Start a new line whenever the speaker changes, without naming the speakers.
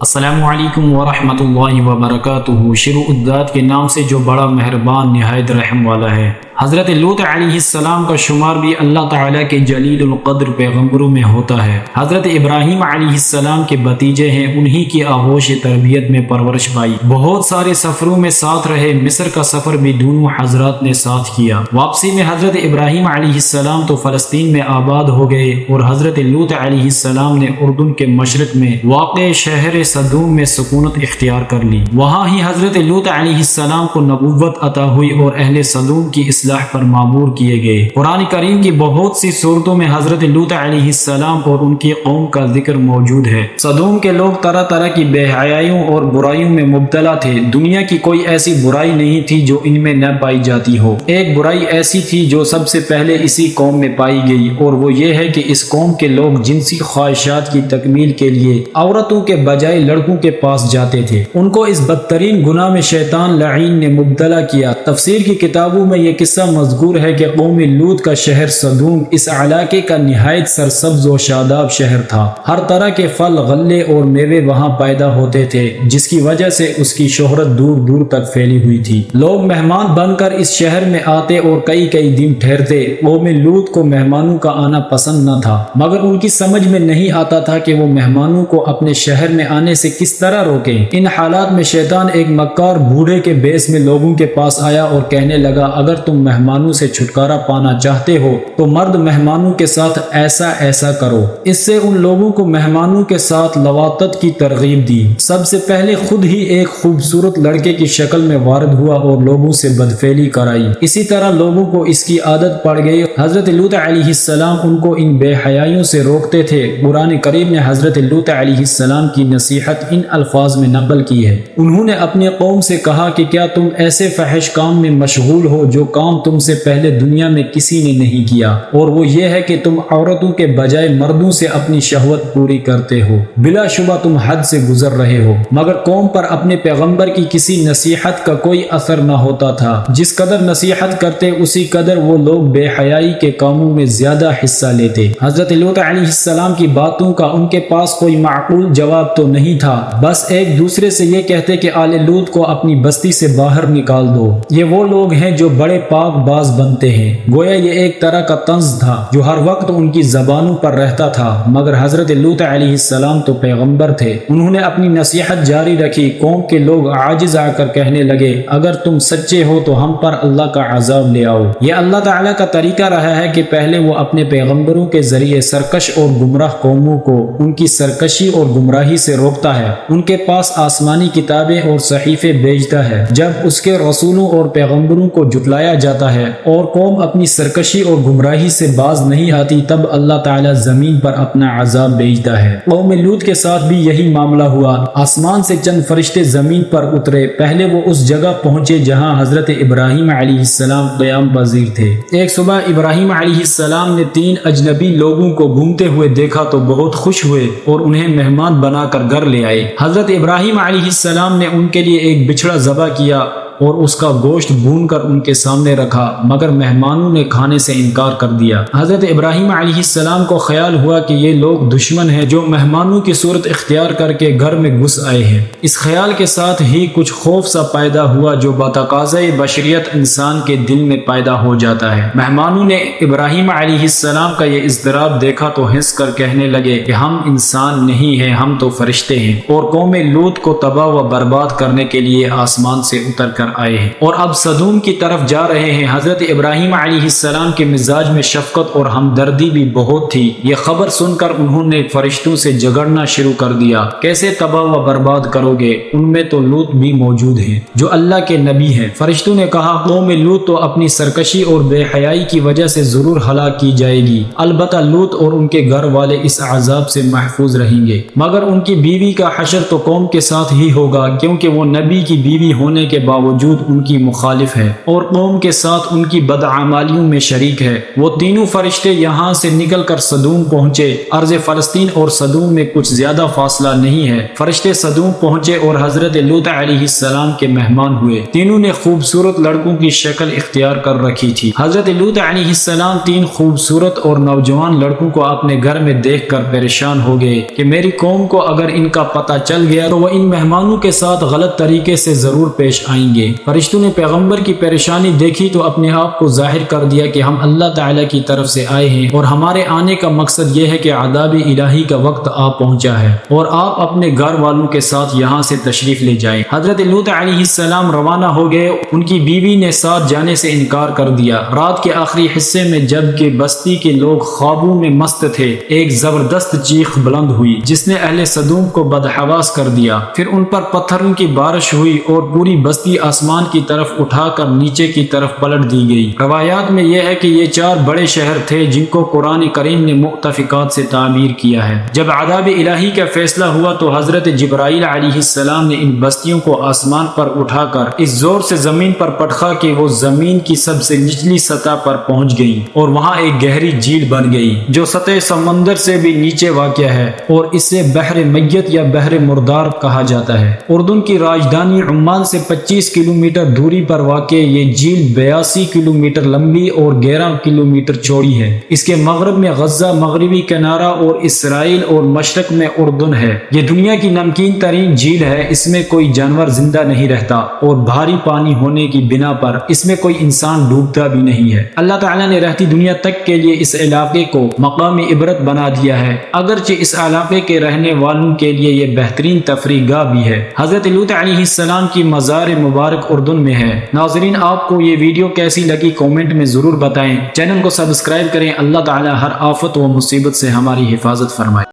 السلام علیکم ورحمۃ اللہ وبرکاتہ۔ شروع الداد کے نام سے جو بڑا مہربان نہایت رحم والا ہے۔ حضرت لوت علیہ السلام کا شمار بھی اللہ تعالیٰ کے جلیل القدر پیغمبروں میں ہوتا ہے۔ حضرت ابراہیم علیہ السلام کے بتیجے ہیں، انہی کی آغوش تربیت میں پرورش پائی۔ بہت سارے سفروں میں ساتھ رہے، مصر کا سفر بھی دونوں حضرات نے ساتھ کیا۔ واپسی میں حضرت ابراہیم علیہ السلام تو فلسطین میں آباد ہو گئے اور حضرت لوت علیہ السلام نے اردن کے مشرق میں واقع شہر صدوم میں سکونت اختیار کر لی۔ وہاں ہی حضرت لوت علیہ السلام کو نبوت عطا ہوئی اور اہل صدوم کی اصلاح پر معمور کیے گئے۔ قرآن کریم کی بہت سی صورتوں میں حضرت لوت علیہ السلام اور ان کی قوم کا ذکر موجود ہے۔ صدوم کے لوگ طرح طرح کی بے حیائیوں اور برائیوں میں مبتلا تھے۔ دنیا کی کوئی ایسی برائی نہیں تھی جو ان میں نہ پائی جاتی ہو۔ ایک برائی ایسی تھی جو سب سے پہلے اسی قوم میں پائی گئی۔ اور وہ یہ ہے کہ اس قوم کے لوگ جنسی خواہشات کی تکمیل کے لیے عورتوں کے بجائے لڑکوں کے پاس جاتے تھے۔ ان کو اس بدترین گناہ میں شیطان لعین نے مبتلا کیا۔ تفسیر کی کتابوں میں یہ قصہ مذکور ہے کہ قوم لوت کا شہر صدوم اس علاقے کا نہایت سرسبز و شاداب شہر تھا۔ ہر طرح کے پھل، غلے اور میوے وہاں پیدا ہوتے تھے، جس کی وجہ سے اس کی شہرت دور دور تک پھیلی ہوئی تھی۔ لوگ مہمان بن کر اس شہر میں آتے اور کئی کئی دن ٹھہرتے۔ قوم لوت کو مہمانوں کا آنا پسند نہ تھا، مگر ان کی سمجھ میں نہیں آتا تھا کہ وہ مہمانوں کو اپنے شہر میں آنے سے کس طرح روکے ان حالات میں شیطان ایک مکار بوڑھے کے بیس میں لوگوں کے پاس آیا اور کہنے لگا، اگر تم مہمانوں سے چھٹکارا پانا چاہتے ہو تو مرد مہمانوں کے ساتھ ایسا ایسا کرو۔ اس سے ان لوگوں کو مہمانوں کے ساتھ لواطت کی ترغیب دی۔ سب سے پہلے خود ہی ایک خوبصورت لڑکے کی شکل میں وارد ہوا اور لوگوں سے بدفیلی کرائی۔ اسی طرح لوگوں کو اس کی عادت پڑ گئی۔ حضرت لوت علیہ السلام ان کو ان بے حیائیوں سے روکتے تھے۔ قرآن کریم نے حضرت لوت علیہ السلام کی نصیحت ان الفاظ میں نقل کی ہے۔ انہوں نے اپنی قوم سے کہا کہ کیا تم ایسے فحش کام میں مشغول ہو جو کام تم سے پہلے دنیا میں کسی نے نہیں کیا۔ اور وہ یہ ہے کہ تم عورتوں کے بجائے مردوں سے اپنی شہوت پوری کرتے ہو۔ بلا شبہ تم حد سے گزر رہے ہو۔ مگر قوم پر اپنے پیغمبر کی کسی نصیحت کا کوئی اثر نہ ہوتا تھا۔ جس قدر نصیحت کرتے، اسی قدر وہ لوگ بے حیائی کے کاموں میں زیادہ حصہ لیتے۔ حضرت لوت علیہ السلام کی باتوں کا ان کے پاس کوئی معقول جواب تو نہیں تھا۔ بس ایک دوسرے سے یہ کہتے کہ آل لوت کو اپنی بستی سے باہر نکال دو۔ یہ وہ لوگ ہیں جو بڑے پاس پاک باز بنتے ہیں۔ گویا یہ ایک طرح کا طنز تھا جو ہر وقت ان کی زبانوں پر رہتا تھا، مگر حضرت لوت علیہ السلام تو پیغمبر تھے۔ انہوں نے اپنی نصیحت جاری رکھی، قوم کے لوگ عاجز آ کر کہنے لگے، اگر تم سچے ہو تو ہم پر اللہ کا عذاب لے آؤ۔ یہ اللہ تعالیٰ کا طریقہ رہا ہے کہ پہلے وہ اپنے پیغمبروں کے ذریعے سرکش اور گمراہ قوموں کو ان کی سرکشی اور گمراہی سے روکتا ہے۔ ان کے پاس آسمانی کتابیں اور صحیفے بھیجتا ہے۔ جب اس کے رسولوں اور پیغمبروں کو جٹلایا جاتا جاتا ہے اور قوم اپنی سرکشی اور گمراہی سے باز نہیں آتی، تب اللہ تعالیٰ زمین پر اپنا عذاب بھیجتا ہے۔ قوم لوت کے ساتھ بھی یہی معاملہ ہوا۔ آسمان سے چند فرشتے زمین پر اترے۔ پہلے وہ اس جگہ پہنچے جہاں حضرت ابراہیم علیہ السلام قیام پذیر تھے۔ ایک صبح ابراہیم علیہ السلام نے تین اجنبی لوگوں کو گھومتے ہوئے دیکھا تو بہت خوش ہوئے اور انہیں مہمان بنا کر گھر لے آئے۔ حضرت ابراہیم علیہ السلام نے ان کے لیے ایک بچڑا ذبح کیا۔ اور اس کا گوشت بھون کر ان کے سامنے رکھا، مگر مہمانوں نے کھانے سے انکار کر دیا۔ حضرت ابراہیم علیہ السلام کو خیال ہوا کہ یہ لوگ دشمن ہیں جو مہمانوں کی صورت اختیار کر کے گھر میں گھس آئے ہیں۔ اس خیال کے ساتھ ہی کچھ خوف سا پیدا ہوا جو بتقاض بشریت انسان کے دل میں پیدا ہو جاتا ہے۔ مہمانوں نے ابراہیم علیہ السلام کا یہ اضطراب دیکھا تو ہنس کر کہنے لگے کہ ہم انسان نہیں ہیں، ہم تو فرشتے ہیں۔ اور قوم لوت کو تباہ و برباد کرنے کے لیے آسمان سے اتر کر آئے ہیں۔ اور اب صدوم کی طرف جا رہے ہیں۔ حضرت ابراہیم علیہ السلام کے مزاج میں شفقت اور ہمدردی بھی بہت تھی۔ یہ خبر سن کر انہوں نے فرشتوں سے جگڑنا شروع کر دیا۔ کیسے تباہ و برباد کرو گے؟ ان میں تو لوت بھی موجود ہیں۔ جو اللہ کے نبی ہیں۔ فرشتوں نے کہا، قوم لوت تو اپنی سرکشی اور بے حیائی کی وجہ سے ضرور ہلاک کی جائے گی۔ البتہ لوت اور ان کے گھر والے اس عذاب سے محفوظ رہیں گے۔ مگر ان کی بیوی کا حشر تو قوم کے ساتھ ہی ہوگا، کیونکہ وہ نبی کی بیوی ہونے کے باوجود باوجود ان کی مخالف ہے اور قوم کے ساتھ ان کی بدعمالیوں میں شریک ہے۔ وہ تینوں فرشتے یہاں سے نکل کر صدوم پہنچے۔ عرض فلسطین اور صدوم میں کچھ زیادہ فاصلہ نہیں ہے۔ فرشتے صدوم پہنچے اور حضرت لوت علیہ السلام کے مہمان ہوئے۔ تینوں نے خوبصورت لڑکوں کی شکل اختیار کر رکھی تھی۔ حضرت لوت علیہ السلام تین خوبصورت اور نوجوان لڑکوں کو اپنے گھر میں دیکھ کر پریشان ہو گئے کہ میری قوم کو اگر ان کا پتہ چل گیا تو وہ ان مہمانوں کے ساتھ غلط طریقے سے ضرور پیش آئیں گے۔ فرشتوں نے پیغمبر کی پریشانی دیکھی تو اپنے آپ کو ظاہر کر دیا کہ ہم اللہ تعالی کی طرف سے آئے ہیں اور ہمارے آنے کا مقصد یہ ہے کہ عذاب الہی کا وقت آ پہنچا ہے اور آپ اپنے گھر والوں کے ساتھ یہاں سے تشریف لے جائیں۔ حضرت لوت علیہ السلام روانہ ہو گئے۔ ان کی بیوی نے ساتھ جانے سے انکار کر دیا۔ رات کے آخری حصے میں جبکہ بستی کے لوگ خوابوں میں مست تھے، ایک زبردست چیخ بلند ہوئی، جس نے اہل صدوم کو بدحواس کر دیا۔ پھر ان پر پتھروں کی بارش ہوئی اور پوری بستی آسمان آسمان کی طرف اٹھا کر نیچے کی طرف پلٹ دی گئی۔ روایات میں یہ ہے کہ یہ چار بڑے شہر تھے جن کو قرآن کریم نے مختفقات سے تعمیر کیا ہے۔ جب عذاب الہی کا فیصلہ ہوا تو حضرت جبرائیل علیہ السلام نے ان بستیوں کو آسمان پر اٹھا کر اس زور سے زمین پر پٹخا کہ وہ زمین کی سب سے نچلی سطح پر پہنچ گئی اور وہاں ایک گہری جھیل بن گئی جو سطح سمندر سے بھی نیچے واقع ہے اور اسے بحر میت یا بحر مردار کہا جاتا ہے۔ اردن کی راجدھانی عمان سے پچیس کلو کلومیٹر دوری پر واقع یہ جھیل بیاسی کلومیٹر لمبی اور گیارہ کلومیٹر چوڑی ہے۔ اس کے مغرب میں غزہ، مغربی کنارہ اور اسرائیل اور مشرق میں اردن ہے۔ یہ دنیا کی نمکین ترین جھیل ہے۔ اس میں کوئی جانور زندہ نہیں رہتا اور بھاری پانی ہونے کی بنا پر اس میں کوئی انسان ڈوبتا بھی نہیں ہے۔ اللہ تعالیٰ نے رہتی دنیا تک کے لیے اس علاقے کو مقامی عبرت بنا دیا ہے۔ اگرچہ اس علاقے کے رہنے والوں کے لیے یہ بہترین تفریح گاہ بھی ہے۔ حضرت لوت علیہ السلام کی مزار مبارک مبارک اردن میں ہے۔ ناظرین، آپ کو یہ ویڈیو کیسی لگی کومنٹ میں ضرور بتائیں۔ چینل کو سبسکرائب کریں۔ اللہ تعالی ہر آفت و مصیبت سے ہماری حفاظت فرمائے۔